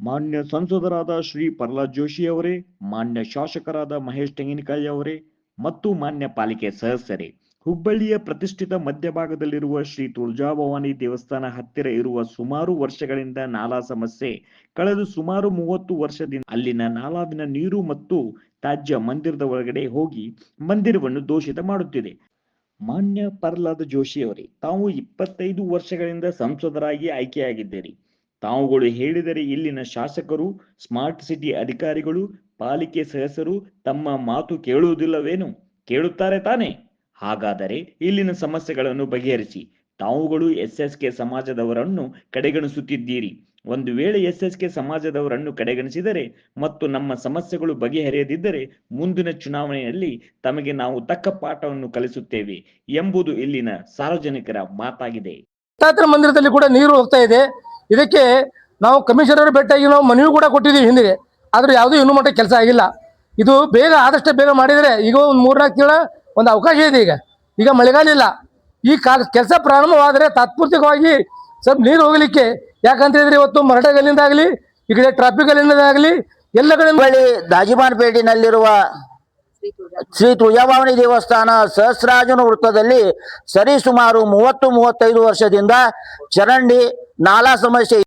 ಮಾನ್ಯ ಸಂಸದರಾದ ಶ್ರೀ ಪ್ರಹ್ಲಾದ್ ಜೋಶಿ ಅವರೇ, ಮಾನ್ಯ ಶಾಸಕರಾದ ಮಹೇಶ್ ತೆಂಗಿನಕಾಯಿ ಅವರೇ ಮತ್ತು ಮಾನ್ಯ ಪಾಲಿಕೆ ಸದಸ್ಯರೇ, ಹುಬ್ಬಳ್ಳಿಯ ಪ್ರತಿಷ್ಠಿತ ಮಧ್ಯಭಾಗದಲ್ಲಿರುವ ಶ್ರೀ ತುಳಜಾಭವಾನಿ ದೇವಸ್ಥಾನ ಹತ್ತಿರ ಇರುವ ಸುಮಾರು ವರ್ಷಗಳಿಂದ ನಾಲಾ ಸಮಸ್ಯೆ. ಕಳೆದ ಸುಮಾರು ಮೂವತ್ತು ವರ್ಷದಿಂದ ಅಲ್ಲಿನ ನಾಲಾವಿನ ನೀರು ಮತ್ತು ತ್ಯಾಜ್ಯ ಮಂದಿರದ ಒಳಗಡೆ ಹೋಗಿ ಮಂದಿರವನ್ನು ದೋಷಿತ ಮಾಡುತ್ತಿದೆ. ಮಾನ್ಯ ಪ್ರಹ್ಲಾದ ಜೋಶಿ ಅವರೇ, ತಾವು ಇಪ್ಪತ್ತೈದು ವರ್ಷಗಳಿಂದ ಸಂಸದರಾಗಿ ಆಯ್ಕೆಯಾಗಿದ್ದೀರಿ. ತಾವುಗಳು ಹೇಳಿದರೆ ಇಲ್ಲಿನ ಶಾಸಕರು, ಸ್ಮಾರ್ಟ್ ಸಿಟಿ ಅಧಿಕಾರಿಗಳು, ಪಾಲಿಕೆ ಸದಸ್ಯರು ತಮ್ಮ ಮಾತು ಕೇಳುವುದಿಲ್ಲವೇನು? ಕೇಳುತ್ತಾರೆ ತಾನೇ? ಹಾಗಾದರೆ ಇಲ್ಲಿನ ಸಮಸ್ಯೆಗಳನ್ನು ಬಗೆಹರಿಸಿ. ತಾವುಗಳು ಎಸ್ ಎಸ್ ಕೆ ಸಮಾಜದವರನ್ನು ಕಡೆಗಣಿಸುತ್ತಿದ್ದೀರಿ. ಒಂದು ವೇಳೆ ಎಸ್ ಎಸ್ ಕೆ ಸಮಾಜದವರನ್ನು ಕಡೆಗಣಿಸಿದರೆ ಮತ್ತು ನಮ್ಮ ಸಮಸ್ಯೆಗಳು ಬಗೆಹರಿಯದಿದ್ದರೆ ಮುಂದಿನ ಚುನಾವಣೆಯಲ್ಲಿ ತಮಗೆ ನಾವು ತಕ್ಕ ಪಾಠವನ್ನು ಕಲಿಸುತ್ತೇವೆ ಎಂಬುದು ಇಲ್ಲಿನ ಸಾರ್ವಜನಿಕರ ಮಾತಾಗಿದೆ. ಮಂದಿರದಲ್ಲಿ ಕೂಡ ನೀರು ಹೋಗ್ತಾ ಇದೆ. ಇದಕ್ಕೆ ನಾವು ಕಮಿಷನರ್ ಭೇಟಿಯಾಗಿ ನಾವು ಮನವಿ ಕೂಡ ಕೊಟ್ಟಿದ್ದೀವಿ ಹಿಂದೆ ಆದ್ರೆ ಯಾವುದೂ ಇನ್ನೂ ಮಟ್ಟ ಕೆಲಸ ಆಗಿಲ್ಲ. ಇದು ಬೇಗ, ಆದಷ್ಟು ಬೇಗ ಮಾಡಿದರೆ ಈಗ ಒಂದು ಮೂರ್ನಾಲ್ಕು ತಿಂಗಳ ಒಂದು ಅವಕಾಶ ಇದೆ ಈಗ. ಈಗ ಮಳೆಗಾಲ ಇಲ್ಲ. ಈ ಕಾಲ, ಕೆಲಸ ಪ್ರಾರಂಭವಾದರೆ ತಾತ್ಪೂರ್ತಿಕವಾಗಿ ಸ್ವಲ್ಪ ನೀರು ಹೋಗಲಿಕ್ಕೆ. ಯಾಕಂತೇಳಿದ್ರೆ ಇವತ್ತು ಇವತ್ತು ಮರಟಗಲ್ಲಿಂದಾಗಲಿ ಈ ಕಡೆ ಟ್ರಾಫಿಕ್ ಅಲ್ಲಿಂದಾಗಲಿ ಎಲ್ಲ ಕಡೆ ಬಳಿ ದಾಜಿಮಾನ್ಪೇಟೆನಲ್ಲಿರುವ ಶ್ರೀ ತುಳಜಾಭವಾನಿ ದೇವಸ್ಥಾನ ಸಹಸ್ರಾಜನ ವೃತ್ತದಲ್ಲಿ ಸರಿಸುಮಾರು ಮೂವತ್ತು, ಮೂವತ್ತೈದು ವರ್ಷದಿಂದ ಚರಂಡಿ ನಾಲಾ ಸಮಸ್ಯೆ